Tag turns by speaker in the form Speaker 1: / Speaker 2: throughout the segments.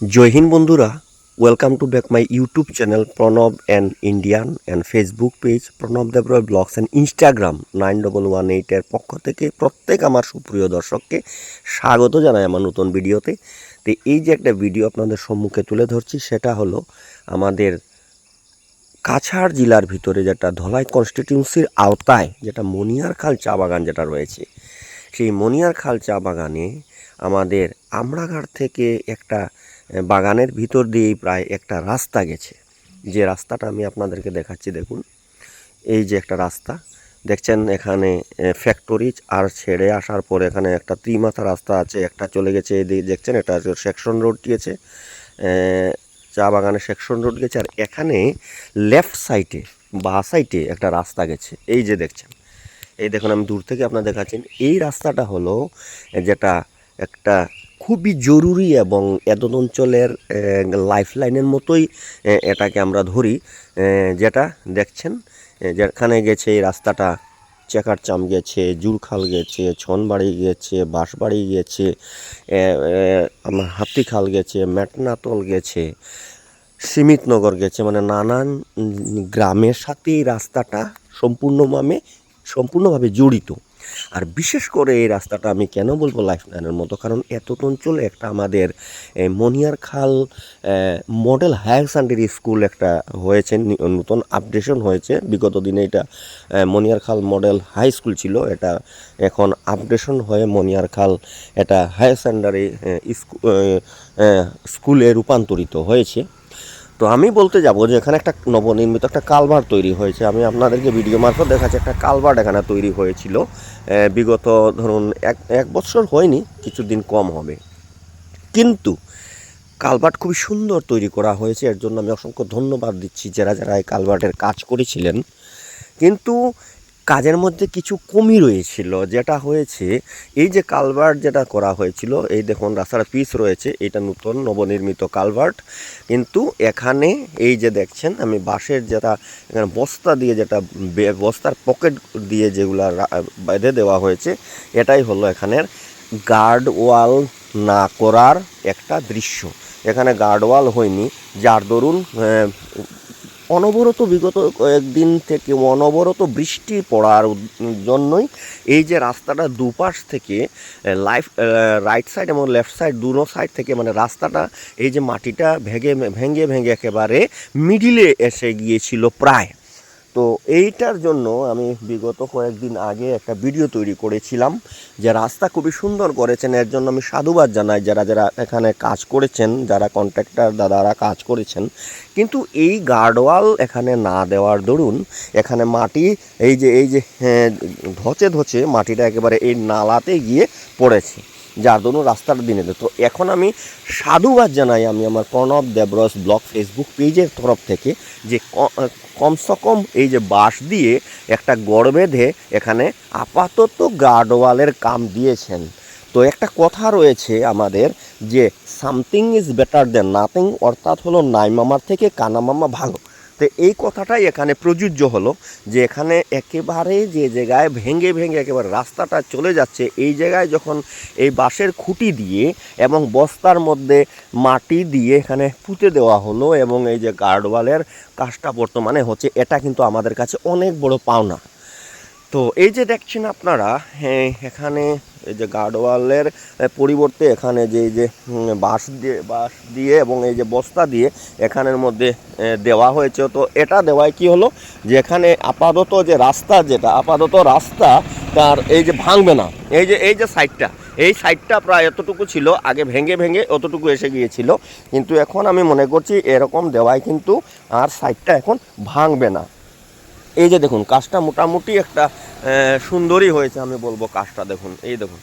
Speaker 1: জয় বন্ধুরা welcome to back my YouTube channel Pranab and Indian and Facebook page Pranab Debroy blogs and Instagram nine double one এইটের পক্ষ থেকে প্রত্যেক আমার সুপ্রিয় দর্শককে স্বাগত জানাই আমার নতুন ভিডিওতে। তো এই যে একটা ভিডিও আপনাদের সম্মুখে তুলে ধরছি, সেটা হলো আমাদের কাছাড় জেলার ভিতরে যেটা ধলাই কনস্টিটিউন্সির আওতায় যেটা মনিয়ারখাল চা বাগান যেটা রয়েছে, সেই মনিয়ারখাল চা বাগানে আমাদের আমড়াঘাট থেকে একটা বাগানের ভিতর দিয়েই প্রায় একটা রাস্তা গেছে। যে রাস্তাটা আমি আপনাদেরকে দেখাচ্ছি, দেখুন। এই যে একটা রাস্তা, দেখছেন এখানে ফ্যাক্টরি আর ছেড়ে আসার পর এখানে একটা ত্রিমাথা রাস্তা আছে, একটা চলে গেছে এদিকে, দেখছেন? এটা সেকশন রোড গিয়েছে। চা বাগানে সেকশন রোড গেছে। আর এখানে লেফট সাইডে বা সাইডে একটা রাস্তা গেছে। এই যে দেখছেন, এই দেখুন, আমি দূর থেকে আপনার দেখাচ্ছেন এই রাস্তাটা হলো, যেটা একটা খুবই জরুরি এবং এদন অঞ্চলের লাইফ লাইনের মতোই এটাকে আমরা ধরি যেটা দেখছেন যেখানে গেছে এই রাস্তাটা। চেকার চাম গেছে জুরখাল গেছে ছনবাড়ি গেছে বাঁশবাড়ি গেছে আমার হাতিখাল গেছে মেটনাতল গেছে সীমিতনগর গেছে মানে নানান গ্রামের সাথে এই রাস্তাটা সম্পূর্ণভাবে সম্পূর্ণভাবে জড়িত। আর বিশেষ করে এই রাস্তাটা আমি কেন বলব লাইফ লাইনের মতো? কারণ এত অঞ্চলে একটা আমাদের মনিয়ার খাল মডেল হায়ার সেকেন্ডারি স্কুল একটা হয়েছে নতুন আপডেশন হয়েছে। বিগত দিনে এটা মনিয়ার খাল মডেল হাই স্কুল ছিল। এটা এখন আপডেশন হয়ে মনিয়ার খাল এটা হায়ার সেকেন্ডারি স্কুলে রূপান্তরিত হয়েছে। তো আমি বলতে যাব যে এখানে একটা নবনির্মিত একটা কালভার তৈরি হয়েছে। আমি আপনাদেরকে ভিডিও মারফত দেখাচ্ছি, একটা কালভার এখানে তৈরি হয়েছিল। বিগত ধরুন এক এক বছর হয়নি, কিছুদিন কম হবে। কিন্তু কালভার্ট খুবই সুন্দর তৈরি করা হয়েছে, এর জন্য আমি অসংখ্য ধন্যবাদ দিচ্ছি যারা যারা এই কালভার্টের কাজ করেছিলেন। কিন্তু কাজের মধ্যে কিছু কমি রয়েছিল, যেটা হয়েছে, এই যে কালভার্ট যেটা করা হয়েছিল, এই দেখুন রাস্তার পিস রয়েছে, এটা নতুন নবনির্মিত কালভার্ট কিন্তু এখানে এই যে দেখছেন, আমি বাঁশের যেটা, এখানে বস্তা দিয়ে যেটা বস্তার পকেট দিয়ে যেগুলা বেঁধে দেওয়া হয়েছে, এটাই হলো এখানের গার্ড ওয়াল না করার একটা দৃশ্য। এখানে গার্ড ওয়াল হয়নি, যার দরুন অনবরত বিগত কয়েকদিন থেকে অনবরত বৃষ্টি পড়ার জন্যই এই যে রাস্তাটা দুপাশ থেকে লাইফ রাইট সাইড এবং লেফট সাইড দুনো সাইড থেকে মানে রাস্তাটা এই যে মাটিটা ভেঙে ভেঙে ভেঙে একেবারে মিডিলে এসে গিয়েছিল প্রায়। তো এইটার জন্য আমি বিগত কয়েকদিন আগে একটা ভিডিও তৈরি করেছিলাম যে রাস্তা খুবই সুন্দর করেছেন। এর জন্য আমি সাধুবাদ জানাই যারা যারা এখানে কাজ করেছেন যারা কন্ট্রাক্টর দাদারা কাজ করেছেন। কিন্তু এই গার্ডওয়াল এখানে না দেওয়ার দরুন এখানে মাটি এই যে এই যে হ্যাঁ, ধচে ধচে মাটিটা একেবারে এই নালাতে গিয়ে পড়েছে। যার দরুন রাস্তাটা দিনে তো এখন আমি সাধুবাদ জানাই আমি আমার প্রণব দেবরস ব্লগ ফেসবুক পেজের তরফ থেকে যে কমসে কম এই যে বাঁশ দিয়ে একটা গড় বেঁধে এখানে আপাতত গার্ডওয়ালের কাম দিয়েছেন। তো একটা কথা রয়েছে আমাদের যে something is better than nothing অর্থাৎ হলো নাই মামার থেকে কানা মামা ভালো। তো এই কথাটাই এখানে প্রযোজ্য হলো যে এখানে একেবারে যে জায়গায় ভেঙে ভেঙে একেবারে রাস্তাটা চলে যাচ্ছে, এই জায়গায় যখন এই বাঁশের খুঁটি দিয়ে এবং বস্তার মধ্যে মাটি দিয়ে এখানে পুঁতে দেওয়া হলো এবং এই যে গার্ডওয়ালের কাজটা বর্তমানে হচ্ছে, এটা কিন্তু আমাদের কাছে অনেক বড় পাওনা। তো এই যে দেখছেন আপনারা হ্যাঁ, এখানে এই যে গার্ডওয়ালের পরিবর্তে এখানে যে এই যে বাঁশ দিয়ে বাঁশ দিয়ে এবং এই যে বস্তা দিয়ে এখানের মধ্যে দেওয়া হয়েছে। তো এটা দেওয়ায় কি হলো? যে এখানে আপাতত যে রাস্তা যেটা আপাতত রাস্তা তার এই যে ভাঙবে না। এই যে এই যে সাইডটা এই সাইডটা প্রায় এতটুকু ছিল আগে ভেঙে ভেঙে অতটুকু এসে গিয়েছিল। কিন্তু এখন আমি মনে করছি এরকম দেওয়ায় কিন্তু আর সাইডটা এখন ভাঙবে না। এই যে দেখুন, কাজটা মোটামুটি একটা সুন্দরই হয়েছে, আমি বলব কাজটা দেখুন, এই দেখুন।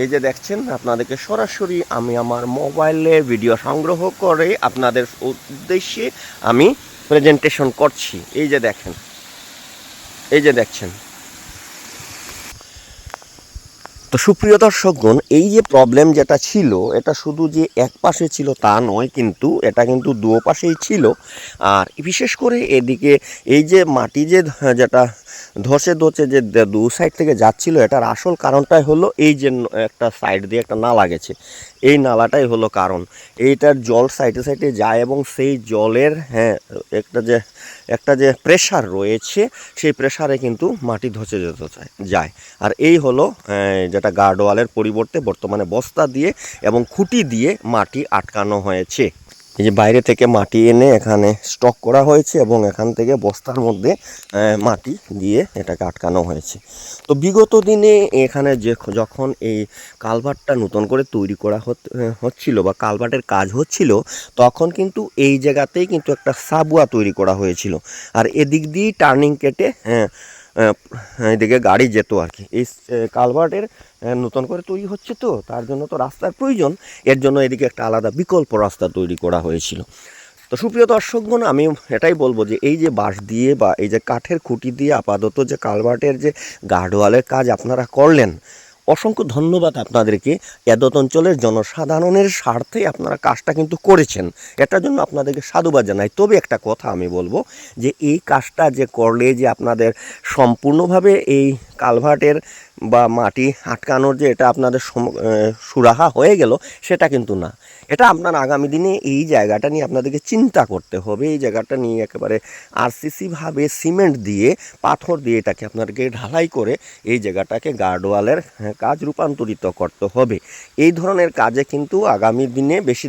Speaker 1: এই যে দেখছেন, আপনাদেরকে সরাসরি আমি আমার মোবাইলে ভিডিও সংগ্রহ করে আপনাদের উদ্দেশ্যে আমি প্রেজেন্টেশন করছি। এই যে দেখেন, এই যে দেখছেন তো সুপ্রিয় দর্শকগণ, এই যে প্রবলেম যেটা ছিল, এটা শুধু যে এক পাশে ছিল তা নয় কিন্তু এটা কিন্তু দুও পাশেই ছিল। আর বিশেষ করে এদিকে এই যে মাটি যে, যেটা ধসে ধসে যে দু সাইড থেকে যাচ্ছিল, এটার আসল কারণটাই হলো এই যে একটা সাইড দিয়ে একটা নালা গেছে। এই নালাটাই হলো কারণ। এইটার জল সাইডে সাইডে যায় এবং সেই জলের হ্যাঁ একটা যে একটা যে প্রেশার রয়েছে, সেই প্রেশারে কিন্তু মাটি ধসে যেতে, যায় আর এই হলো যেটা গার্ডওয়ালের পরিবর্তে বর্তমানে বস্তা দিয়ে এবং খুঁটি দিয়ে মাটি আটকানো হয়েছে। এই যে বাইরে থেকে মাটি এনে এখানে স্টক করা হয়েছে এবং এখান থেকে বস্তার মধ্যে মাটি দিয়ে এটাকে আটকানো হয়েছে। তো বিগত দিনে এখানে যে যখন এই কালভার্টটা নতুন করে তৈরি করা হচ্ছিল বা কালভার্টের কাজ হচ্ছিল, তখন কিন্তু এই জায়গাতেই কিন্তু একটা সাবুয়া তৈরি করা হয়েছিল। আর এদিক দিয়েই টার্নিং কেটে হ্যাঁ এদিকে গাড়ি যেত আর কি। এই কালভার্টের নতুন করে তৈরি হচ্ছে তো, তার জন্য তো রাস্তার প্রয়োজন। এর জন্য এদিকে একটা আলাদা বিকল্প রাস্তা তৈরি করা হয়েছিল। তো সুপ্রিয় দর্শকগণ আমি এটাই বলব যে এই যে বাঁশ দিয়ে বা এই যে কাঠের খুঁটি দিয়ে আপাতত যে কালভার্টের যে গার্ডওয়ালের কাজ আপনারা করলেন অসংখ্য ধন্যবাদ আপনাদেরকে। এদত অঞ্চলের জনসাধারণের স্বার্থে আপনারা কাজটা কিন্তু করেছেন। এটার জন্য আপনাদেরকে সাধুবাদ জানাই। তবে একটা কথা আমি বলব যে, এই কাজটা যে করলে যে আপনাদের সম্পূর্ণভাবে এই কালভার্টের বা মাটি আটকানোর যে এটা আপনাদের সুরাহা হয়ে গেল, সেটা কিন্তু না। এটা আপনার আগামী দিনে এই জায়গাটা নিয়ে আপনাদেরকে চিন্তা করতে হবে। এই জায়গাটা নিয়ে একেবারে আরসিসি ভাবে সিমেন্ট দিয়ে, পাথর দিয়ে এটাকে আপনাদেরকে ঢালাই করে এই জায়গাটাকে গার্ডওয়ালের কাজ রূপান্তরিত করতে হবে। এই ধরনের কাজে কিন্তু আগামী দিনে বেশি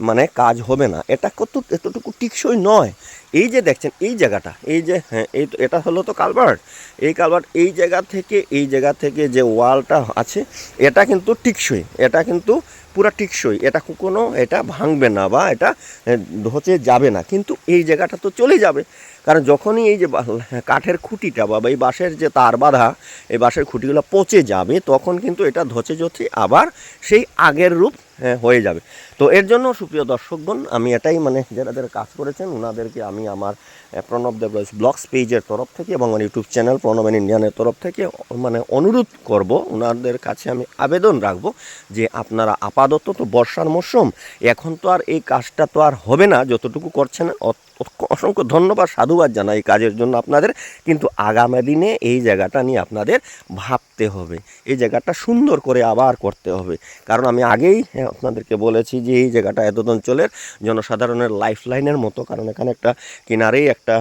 Speaker 1: মানে কাজ হবে না। এটা কত, এতটুকু টিকসই নয়। এই যে দেখছেন, এই জায়গাটা, এই যে হ্যাঁ এই এটা হলো তো কালভার্ট। এই কালভার্ট, এই জায়গা থেকে, এই জায়গা থেকে যে ওয়ালটা আছে, এটা কিন্তু টিকসই, এটা কিন্তু পুরা টিকসই। এটা কোনো এটা ভাঙবে না বা এটা ধসে যাবে না। কিন্তু এই জায়গাটা তো চলে যাবে। কারণ যখনই এই যে কাঠের খুঁটিটা বা এই বাঁশের যে তার বাঁধা এই বাঁশের খুঁটিগুলো পচে যাবে তখন কিন্তু এটা ধচে ধসে আবার সেই আগের রূপ হ্যাঁ, যাবে। তো এর জন্য সুপ্রিয় দর্শকগণ আমি এটাই মানে যারা যারা কাজ করেছেন ওনাদেরকে আমি আমার প্রণব দেবরাজ ব্লগস পেজের তরফ থেকে এবং আমার ইউটিউব চ্যানেল প্রণব এন ইন্ডিয়ানের তরফ থেকে মানে অনুরোধ করব ওনাদের কাছে আমি আবেদন রাখব যে আপনারা আপাতত তো বর্ষার মরশুম, এখন তো আর এই কাজটা তো আর হবে না, যতটুকু করছেন অসংখ্য ধন্যবাদ, সাধুবাদ জানাই এই কাজের জন্য আপনাদের, কিন্তু আগামী দিনে এই জায়গাটা নিয়ে আপনাদের ভাবতে হবে, এই জায়গাটা সুন্দর করে আবার করতে হবে, কারণ আমি আগেই আপনাদেরকে বলেছি যে এই জায়গাটা এত অঞ্চলের জনসাধারণের লাইফ লাইনের মতো, কারণ এখানে একটা কিনারেই একটা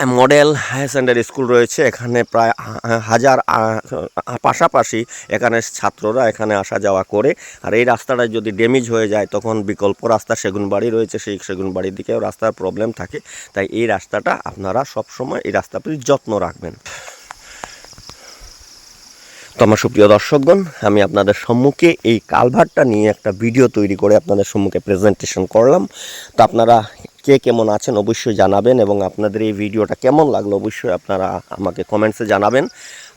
Speaker 1: মডেল হায়ার সেকেন্ডারি স্কুল রয়েছে, এখানে প্রায় হাজার পাশাপাশি এখানে ছাত্ররা এখানে আসা যাওয়া করে। আর এই রাস্তাটা যদি ড্যামেজ হয়ে যায়, তখন বিকল্প রাস্তা সেগুন বাড়ি রয়েছে, সেই সেগুন বাড়ির দিকেও রাস্তার প্রবলেম থাকে। তাই এই রাস্তাটা আপনারা সবসময় এই রাস্তাটির যত্ন রাখবেন। তো আমার সুপ্রিয় দর্শকগণ, আমি আপনাদের সম্মুখে এই কালভারটা নিয়ে একটা ভিডিও তৈরি করে আপনাদের সম্মুখে প্রেজেন্টেশন করলাম। তো আপনারা কে কেমন আছেন অবশ্যই জানাবেন এবং আপনাদের এই ভিডিওটা কেমন লাগল অবশ্যই আপনারা আমাকে কমেন্টসে জানাবেন।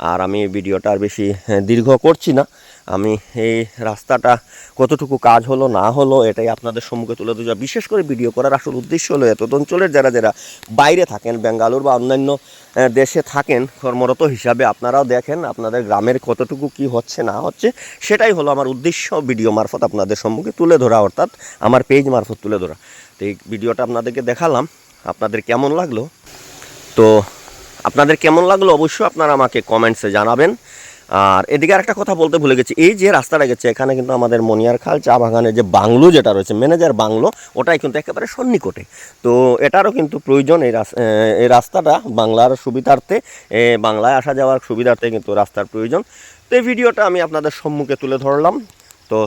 Speaker 1: আর আমি এই ভিডিওটা আর বেশি হ্যাঁ, দীর্ঘ করছি না। আমি এই রাস্তাটা কতটুকু কাজ হলো না হলো এটাই আপনাদের সম্মুখে তুলে ধরা বিশেষ করে ভিডিও করার আসল উদ্দেশ্য হলো এত অঞ্চলের যারা যারা বাইরে থাকেন বেঙ্গালুর বা অন্যান্য দেশে থাকেন কর্মরত হিসাবে আপনারাও দেখেন আপনাদের গ্রামের কতটুকু কি হচ্ছে না হচ্ছে সেটাই হলো আমার উদ্দেশ্য। ভিডিও মারফত আপনাদের সম্মুখে তুলে ধরা অর্থাৎ আমার পেজ মারফত তুলে ধরা। তো এই ভিডিওটা আপনাদেরকে দেখালাম, আপনাদের কেমন লাগল? তো আপনাদের কেমন লাগল অবশ্যই আপনারা আমাকে কমেন্টসে জানাবেন। আর এদিকে আরেকটা কথা বলতে ভুলে গেছি, এই যে রাস্তাটা গেছে, এখানে কিন্তু আমাদের মনিয়ার খাল, চা বাগানের যে বাংলো যেটা রয়েছে, ম্যানেজার বাংলো, ওটাই কিন্তু একেবারে সন্নিকটে। তো এটারও কিন্তু প্রয়োজন এই এই রাস্তাটা বাংলার সুবিধার্থে বাংলায় আসা যাওয়ার সুবিধার্থে কিন্তু রাস্তার প্রয়োজন। তো এই ভিডিওটা আমি আপনাদের সম্মুখে তুলে ধরলাম। তো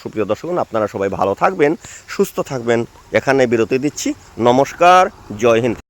Speaker 1: সুপ্রিয় দর্শক, আপনারা সবাই ভালো থাকবেন, সুস্থ থাকবেন। এখানে বিরতি দিচ্ছি। নমস্কার, জয় হিন্দ।